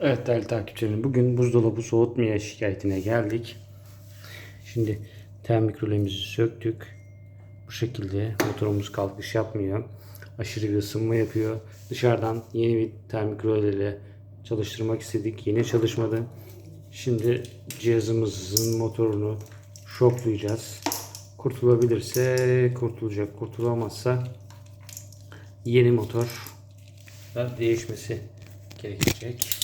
Evet değerli takipçilerim bugün buzdolabı soğutmaya şikayetine geldik. Şimdi termikrolemizi söktük. Bu şekilde motorumuz kalkış yapmıyor. Aşırı bir ısınma yapıyor. Dışarıdan yeni bir termikrole ile çalıştırmak istedik. Yine çalışmadı. Şimdi cihazımızın motorunu şoklayacağız. Kurtulabilirse kurtulacak. Kurtulamazsa yeni motor değişmesi gerekecek.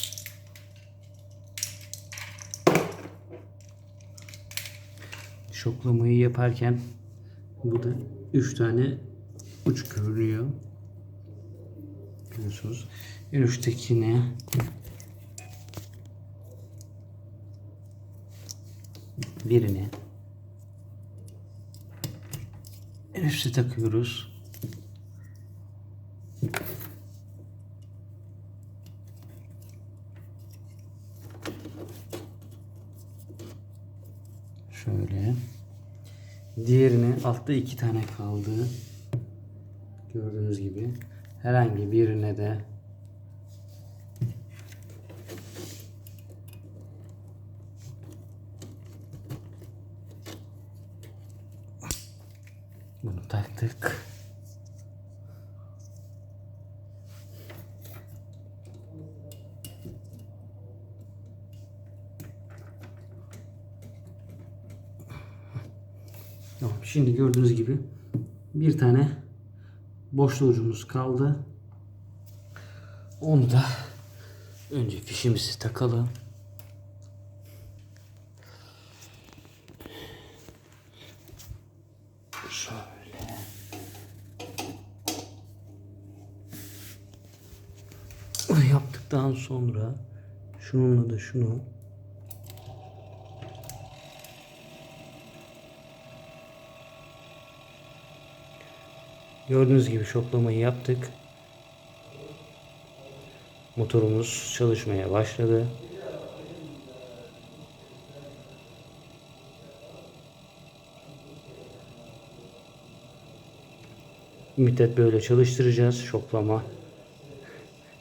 Şoklamayı yaparken burada 3 tane uç görünüyor. Görüyorsunuz. En üsttekine birini en üstte takıyoruz. Şöyle. Diğerine altta iki tane kaldı. Gördüğünüz gibi. Herhangi birine de bunu taktık. Tamam, şimdi gördüğünüz gibi bir tane boşlu ucumuz kaldı. Onu da önce fişimizi takalım. Şöyle. Yaptıktan sonra şununla da şunu Gördüğünüz gibi şoklamayı yaptık. Motorumuz çalışmaya başladı. Müddet böyle çalıştıracağız. Şoklama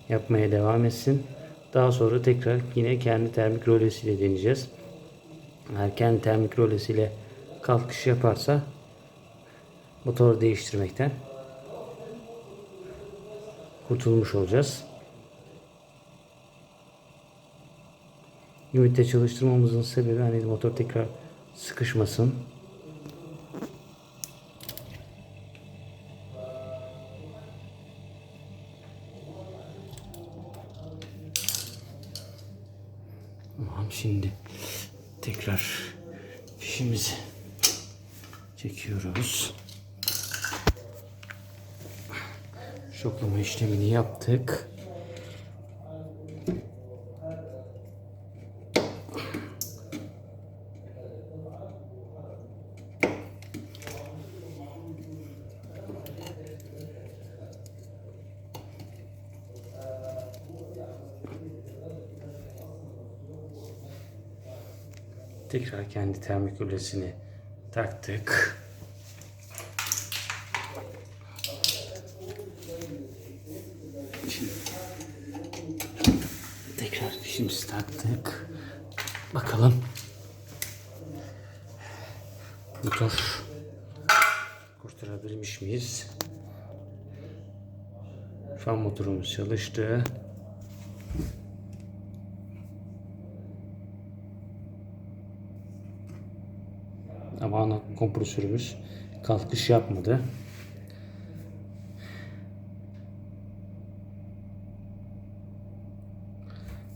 yapmaya devam etsin. Daha sonra tekrar yine kendi termik rölesiyle deneyeceğiz. Eğer kendi termik rölesiyle kalkış yaparsa motor değiştirmekten kurtulmuş olacağız. Ümitte çalıştırmamızın sebebi hani motor tekrar sıkışmasın. Tamam şimdi tekrar fişimizi çekiyoruz. Şoklama işlemini yaptık. Tekrar kendi termik ülesini taktık. Şimdi tekrar fişimizi taktık. Bakalım. Motor kurtarabilmiş miyiz? Şu an motorumuz çalıştı. Ama ana kompresörümüz kalkış yapmadı.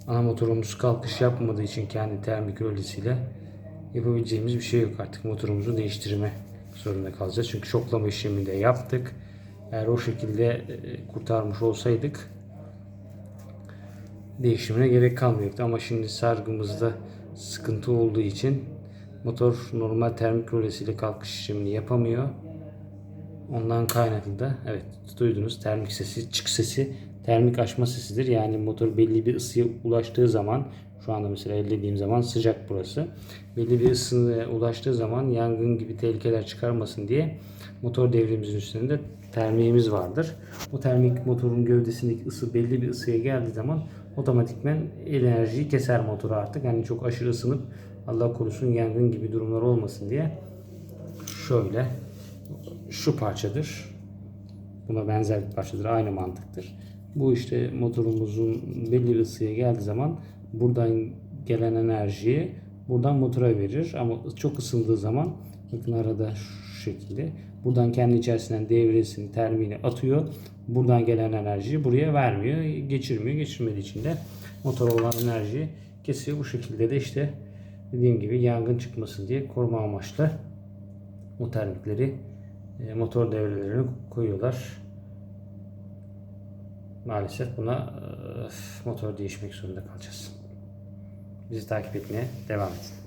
Ana motorumuz kalkış yapmadığı için kendi termik rölesiyle yapabileceğimiz bir şey yok. Artık motorumuzu değiştirme zorunda kalacağız. Çünkü şoklama işlemini de yaptık. Eğer o şekilde e, kurtarmış olsaydık değişimine gerek kalmayacaktı. Ama şimdi sargımızda sıkıntı olduğu için motor normal termik rölesiyle kalkış işlemini yapamıyor. Ondan kaynaklı da evet duydunuz termik sesi, çık sesi termik açma sesidir. Yani motor belli bir ısıya ulaştığı zaman şu anda mesela ellediğim zaman sıcak burası. Belli bir ısıya ulaştığı zaman yangın gibi tehlikeler çıkarmasın diye motor devremizin üstünde termiğimiz vardır. O termik motorun gövdesindeki ısı belli bir ısıya geldiği zaman otomatikmen enerjiyi keser motoru artık. Hani çok aşırı ısınıp Allah korusun yangın gibi durumlar olmasın diye şöyle şu parçadır. Buna benzer bir parçadır. Aynı mantıktır. Bu işte motorumuzun belli ısıya geldiği zaman buradan gelen enerjiyi buradan motora verir. Ama çok ısındığı zaman bakın arada şu şekilde buradan kendi içerisinden devresini, termini atıyor. Buradan gelen enerjiyi buraya vermiyor. Geçirmiyor. Geçirmediği için de motora olan enerjiyi kesiyor. Bu şekilde de işte dediğim gibi yangın çıkmasın diye koruma amaçlı o termikleri e, motor devrelerine koyuyorlar. Maalesef buna motor değişmek zorunda kalacağız. Bizi takip etmeye devam edin.